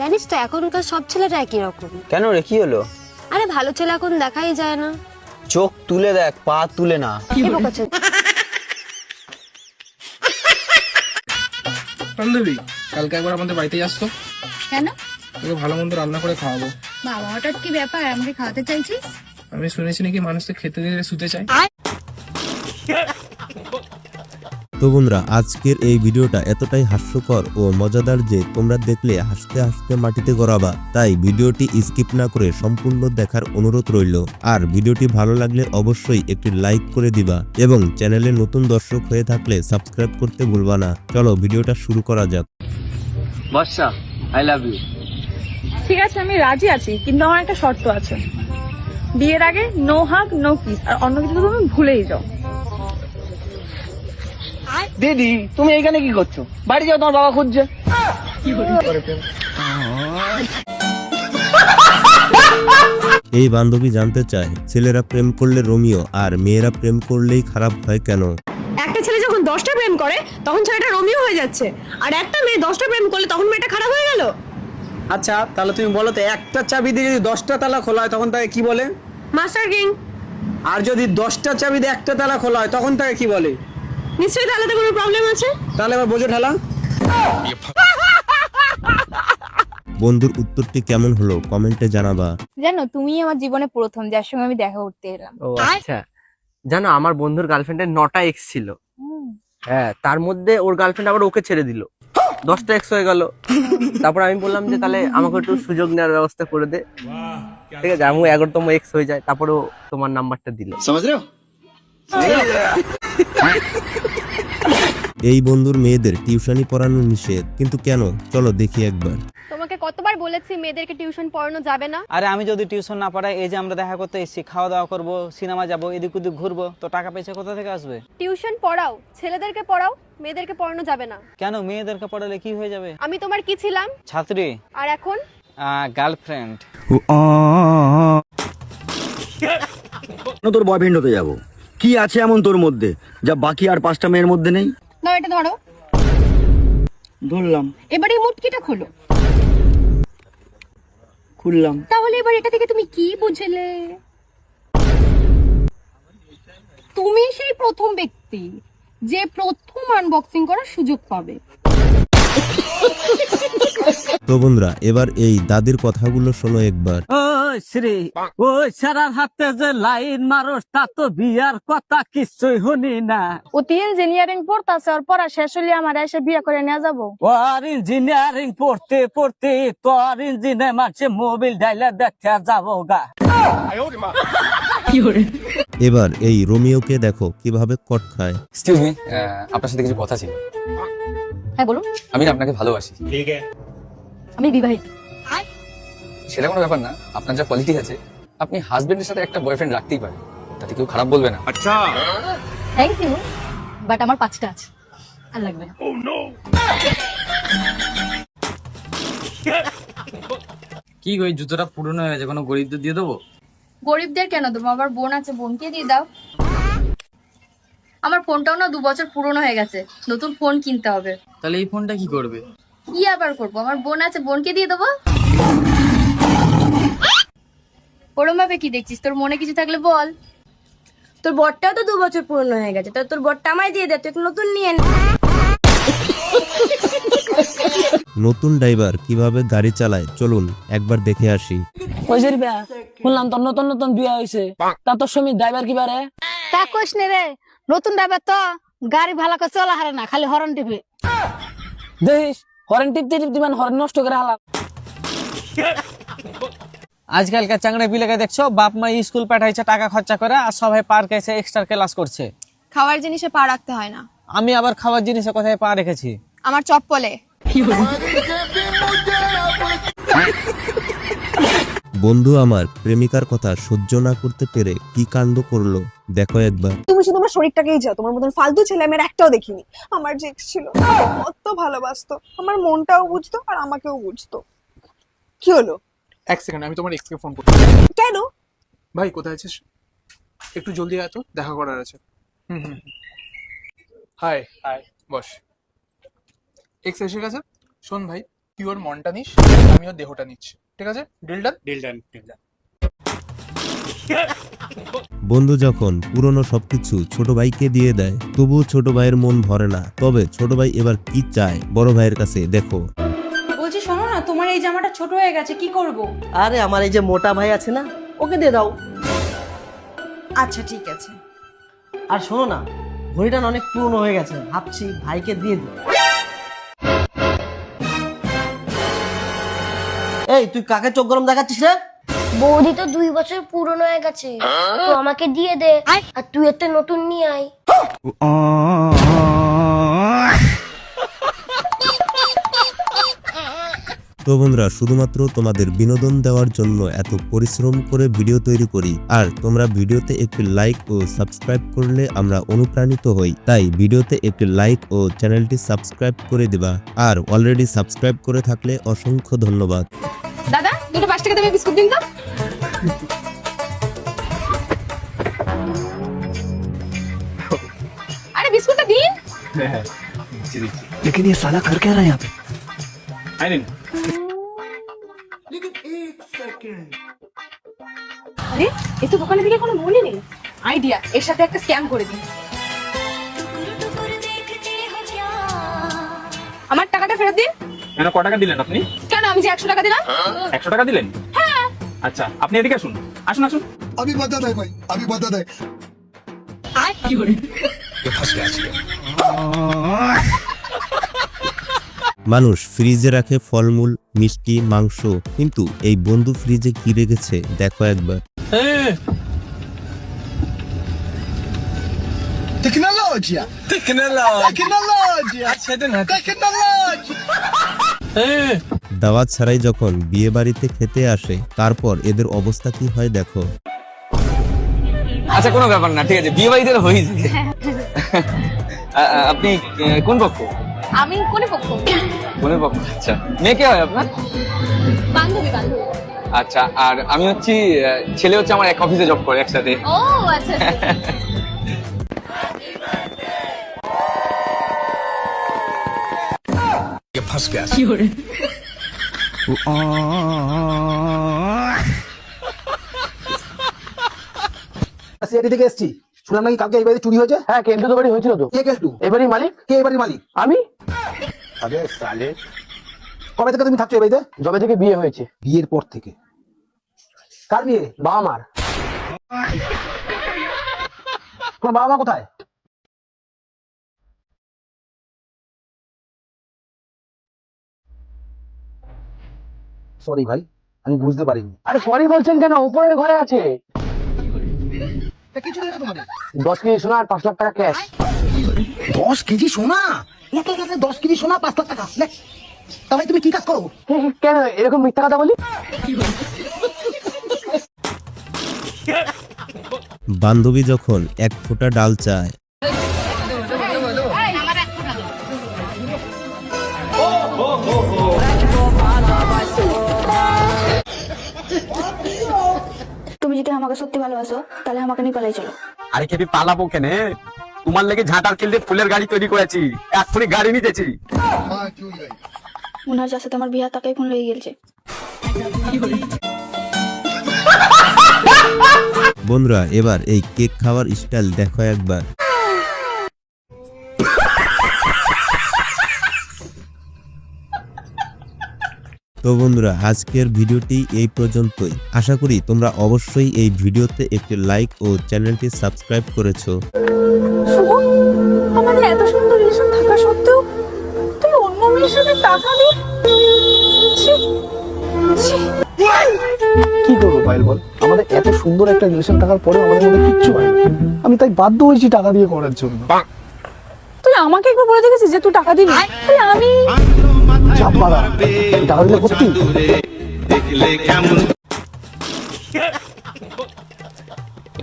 জানিস তো এখনকার সব ছেলেরা একই রকম। কেন রে কি হলো? আরে ভালো ছেলে এখন দেখাই যায় না। চোখ তুলে দেখ পা তুলে না। কি বকাচ্ছে বান্ধবী কালকে একবার আমাদের বাড়িতে আসতো। কেন? তোকে ভালো মন্দ রান্না করে খাওয়াবো। বাবা হঠাৎ কি ব্যাপার? আমাকে খাওয়াতে চাইছিস? আমি শুনেছি নাকি মানুষকে খেতে দিলে শুতে চায়। তো বন্ধুরা আজকের এই ভিডিওটা এতটাই হাস্যকর ও মজাদার যে তোমরা দেখলে হাসতে হাসতে মাটিতে গড়াবা তাই ভিডিওটি স্কিপ না করে সম্পূর্ণ দেখার অনুরোধ রইল। আর ভিডিওটি ভালো লাগলে অবশ্যই একটি লাইক করে দিবা এবং চ্যানেলে নতুন দর্শক হয়ে থাকলে সাবস্ক্রাইব করতে ভুলবা না। চলো ভিডিওটা শুরু করা যাক। বর্ষা আই লাভ ইউ ঠিক আছে আমি রাজি আছি কিন্তু আমার একটা শর্ত আছে। বিয়ের আগে নো হাগ নো কিস আর অন্য কিছু তুমি ভুলেই যাও। দিদি তুমি এখানে কি করছ? বাড়ি যাও তোমার বাবা খুঁজছে। এই বান্ধবী জানতে চায় ছেলেরা প্রেম করলে রোমিও আর মেয়েরা প্রেম করলেই খারাপ হয় কেন? একটা ছেলে যখন দশটা প্রেম করে তখন ছেলেটা রোমিও হয়ে যাচ্ছে। আর একটা মেয়ে দশটা প্রেম করলে তখন মেয়েটা খারাপ হয়ে গেল। আচ্ছা তাহলে তুমি বলো তো একটা চাবি দিয়ে যদি দশটা তালা খোলা হয় তখন তাকে কি বলে? Master king. আর যদি দশটা চাবি দিয়ে একটা তালা খোলা হয় তখন তাকে কি বলে? নিশ্চয়ই তাহলে তো কোনো প্রবলেম আছে? তাহলে এবার বোঝো ঠেলা বন্ধুর উত্তরটি কেমন হলো কমেন্টে জানাবা। জানো তুমি আমার জীবনে প্রথম যার সঙ্গে আমি দেখা করতে এলাম। ও আচ্ছা। জানো আমার বন্ধুর গার্লফ্রেন্ডের নটা এক্স ছিল। হ্যাঁ তার মধ্যে ওর গার্লফ্রেন্ড আবার ওকে ছেড়ে দিল। দশটা এক্স হয়ে গেল। তারপর আমি বললাম যে তাহলে আমাকে একটু সুযোগ নেওয়ার ব্যবস্থা করে দে। ঠিক আছে আমি এগারোতম এক্স হয়ে যায় তারপরে তোমার নাম্বারটা দিল। এই বন্ধুর মেয়েদের টিউশনি পড়ানো নিষেধ। কিন্তু কেন? চলো দেখি একবার। তোমাকে কতবার বলেছি মেয়েদেরকে টিউশন পড়ানো যাবে না? আরে আমি যদি টিউশন না পড়াই এই যে আমরা দেখা করতে এসেছি খাওয়া দাওয়া করব সিনেমা যাব এদিক ওদিক ঘুরবো তো টাকা পয়সা কোথা থেকে আসবে? টিউশন পড়াও ছেলেদেরকে পড়াও মেয়েদেরকে পড়ানো যাবে না। কেন? মেয়েদেরকে পড়ালে কি হয়ে যাবে? আমি তোমার কি ছিলাম? ছাত্রী। আর এখন? গার্লফ্রেন্ড তোর বয়ফ্রেন্ড হতে যাব? কি আছে এমন তোর মধ্যে? যা বাকি আর পাঁচটা মেয়ের মধ্যে নেই? ধরো এটা ধরো। ধরলাম। এবার এই মুটকিটা খোলো। খুললাম। তাহলে এবার এটা থেকে তুমি কি বুঝলে? তুমি সেই প্রথম ব্যক্তি যে প্রথম আনবক্সিং করার সুযোগ পাবে। তো বন্ধুরা এবার এই দাদির কথাগুলো শোনো একবার। শ্রী ওই সারার হাতে যে লাইন মারস তা তো বিয়ার কথা কিছুই শুনি না। ইঞ্জিনিয়ারিং পড়তাছে আর পড়া শেষ হলে আমার এসে বিয়ে করে নিয়ে যাব। ওর ইঞ্জিনিয়ারিং পড়তে পড়তে তোর ইঞ্জিনিয়ার মাঝে মোবিল ডাইলে দেখতে যাব গা। এবার এই রোমিওকে দেখো কীভাবে কট খায়। এক্সকিউজ মি আপনার সাথে কিছু কথা ছিল। হ্যাঁ বলুন। আমি না আপনাকে ভালোবাসি। আমি বিবাহিত। সেটা কোনো ব্যাপার না। আপনার যা কোয়ালিটি আছে আপনি হাজবেন্ডের সাথে একটা বয়ফ্রেন্ড রাখতেই পারেন। তাতে কেউ খারাপ বলবে না। আচ্ছা। থ্যাংক ইউ বাট আমার পাঁচটা আছে। আর লাগবে না। কি ওই জুতোটা পুরনো হয়ে গেছে কোনো গরিবদের দিয়ে দেবো? গরিবদের কেন দেবো? আমার বোন আছে বোনকে দিয়ে দাও। আমার ফোনটাও না দু বছর পুরনো হয়ে গেছে। নতুন ফোন কিনতে হবে। তাহলে এই ফোনটা কি করবে? কি আবার করব? আমার বোন আছে বোনকে দিয়ে দেবো? ওরম ভাবে কি দেখছিস? তোর মনে কিছু থাকলে বল। তোর বরটাও তো দু বছর পুরনো হয়ে গেছে। তো তোর বরটা আমায় দিয়ে দে তুই একটা নতুন নিয়ে নে। নতুন ড্রাইভার কীভাবে গাড়ি চালায়? চলুন একবার দেখে আসি। ওই যে শুনলাম তোর নতুন নতুন বিয়ে হয়েছে। তা তোর স্বামী ড্রাইভার কি বারে তা কোশ নে রে নতুন ড্রাইভার তো গাড়ি ভালো করে চলা হারে না খালি হরন টিপে। দেখিস হরেন টিপতে টিপতে মানে হরেন নষ্ট করে হালা আজকালকার চাংড়ে পিলেকে দেখছ বাপ মা স্কুল পাঠাইছে টাকা খরচা করে আর সবাই পার্কে এসে এক্সট্রা ক্লাস করছে। খাওয়ার জিনিসে পা রাখতে হয় না। আমি আবার খাওয়ার জিনিসে কোথায় পা রেখেছি? আমার চপ্পলে। বন্ধু আমার প্রেমিকার কথা সহ্য না করতে পেরে কি কাণ্ড করল? দেখো একবার। তুমি শুধু আমার শরীরটাকেই যাও তোমার মতন ফালতু ছেলে আমি আর একটাও দেখিনি। আমার যে ex ছিল কত ভালোবাসতো আমার মনটাও বুঝতো আর আমাকেও বুঝতো। কি হলো? এক সেকেন্ড আমি তোমার এক্সকে ফোন করছি। কেন? ভাই কোথায় আছিস? একটু জলদি আয় তো দেখা করার আছে। Hmm hmm hi hi boss. Ex এসে গেছে? শোন ভাই তুই ওর মনটা নিস আমি ওর দেহটা নিচ্ছি। ঠিক আছে? Deal done deal done deal done বন্ধু যখন পুরনো সবকিছু ছোট ভাইকে দিয়ে দেয় তবুও ছোট ভাইয়ের মন ভরে না। তবে ছোট ভাই এবার কি চায় বড় ভাইয়ের কাছে দেখো। ছোট হয়ে গেছে কি করব? আরে আমার এই যে মোটা ভাই আছে না ওকে দিয়ে দাও। আচ্ছা ঠিক আছে। আর শোনো না ঘড়িটা অনেক পুরনো হয়ে গেছে ভাবছি ভাইকে দিয়ে দিই। এই তুই কাকে চোখ গরম দেখাচ্ছিস রে? বৌদি তো দুই বছর পুরনো হয়ে গেছে। তো আমাকে দিয়ে দে আর তুই একটা নতুন নিয়ে আয়। তো বন্ধুরা শুধুমাত্র তোমাদের বিনোদন দেওয়ার জন্য এত পরিশ্রম করে ভিডিও তৈরি করি আর তোমরা ভিডিওতে একটি লাইক ও সাবস্ক্রাইব করলে আমরা অনুপ্রাণিত হই তাই ভিডিওতে একটি লাইক ও চ্যানেলটি সাবস্ক্রাইব করে দিবা আর অলরেডি সাবস্ক্রাইব করে থাকলে অসংখ্য ধন্যবাদ দাদা দুটো পাঁচ টাকা দেবে বিস্কুট দিন তো আরে বিস্কুটটা দিন लेकिन ये साला कर क्या रहा है यहाँ पे আরে এ তো দোকানের দিকে কোনো মনে নেই আইডিয়া এর সাথে একটা স্ক্যাম করে দিন আমার টাকাটা ফেরত দিন কেন ক টাকা দিলেন আপনি কেন আমি যে একশো টাকা দিলাম একশো টাকা দিলেন আচ্ছা আপনি এদিকে আসুন আসুন আসুন अभी बता दे भाई अभी बता दे মানুষ ফ্রিজে রাখে ফলমূল মিষ্টি মাংস কিন্তু এই বন্ধু ফ্রিজে কি রেখেছে দেখো একবার। দাওয়াত ছাড়াই যখন বিয়ে বাড়িতে খেতে আসে তারপর এদের অবস্থা কি হয় দেখো। আচ্ছা কোনো ব্যাপার না ঠিক আছে বিয়ে বাড়িতে হয়ে। যায় হ্যাঁ। আপনি কোন পক্ষ? আমি কোনে পক্ষ? কোন পক্ষ? আচ্ছা। মেয়ে কে হয় আপনার? বান্ধবী বান্ধবী। আচ্ছা আর আমি হচ্ছি আহ, ছেলে হচ্ছে আমার এক অফিসে জব করে একসাথে। ও আচ্ছা আচ্ছা। সিআইডি থেকে এসেছি। শুনলাম নাকি কালকে এই বাড়িতে চুরি হয়েছে? হ্যাঁ কেন্দ্র তো বাড়ি হয়েছিল তো। কে কেন্দ্র এবারই মালিক? কে এবারই মালিক? আমি? আরে সালে কবে থেকে তুমি থাকছো এই বাড়িতে? যবে থেকে বিয়ে হয়েছে। বিয়ের পর থেকে। কার বিয়ে? বাবা মার। তোমার বাবা মা কোথায়? সরি ভাই আমি বুঝতে পারিনি। আরে সরি বলছেন কেন? উপরের ঘরে আছে। কিছু দিয়েছে তোমাদের দশ কেজি সোনা আর পাঁচ লাখ টাকা ক্যাশ দশ কেজি সোনা? দশ কেজি সোনা পাঁচ লাখ টাকা? তাহলে তুমি কি কাজ করো? কেন? এরকম মিথ্যা কথা বলি? বান্ধবী যখন এক ফোঁটা ডাল চায় আমাকে সত্যি ভালোবাসো তাহলে আমাকে নিয়ে পালাই চলো। আরে কেবি পালাবো কেনে? তোমার লেগে ঝাঁটার দিয়ে ফুলের গাড়ি তৈরি করেছি এক্ষুনি গাড়ি নিতেছি। ওনার যার সাথে আমার বিয়া তাকেই ফোন লেগে গেছে বন্ধুরা এবার এই কেক খাওয়ার স্টাইল দেখো একবার। তো বন্ধুরা আজকের ভিডিওটি এই পর্যন্তই। আশা করি তোমরা অবশ্যই এই ভিডিওতে একটি লাইক ও চ্যানেলটি সাবস্ক্রাইব করেছ। শুভ? আমাদের এত সুন্দর রিলেশন থাকা সত্ত্বেও তুই অন্য মেয়ের সাথে টাকা দিয়ে ছি, ছি। কি করব পায়েল বল? আমাদের এত সুন্দর একটা রিলেশন থাকার পরেও আমাদের মধ্যে কিচ্ছু হয় আমি তাই বাধ্য হয়েছি টাকা দিয়ে করার জন্য। তুই আমাকে একবার বলে দেখেছিস যে তুই টাকা দিবি? ঝাপ মারা এটা হইলে সত্যি। দেখলে কেমন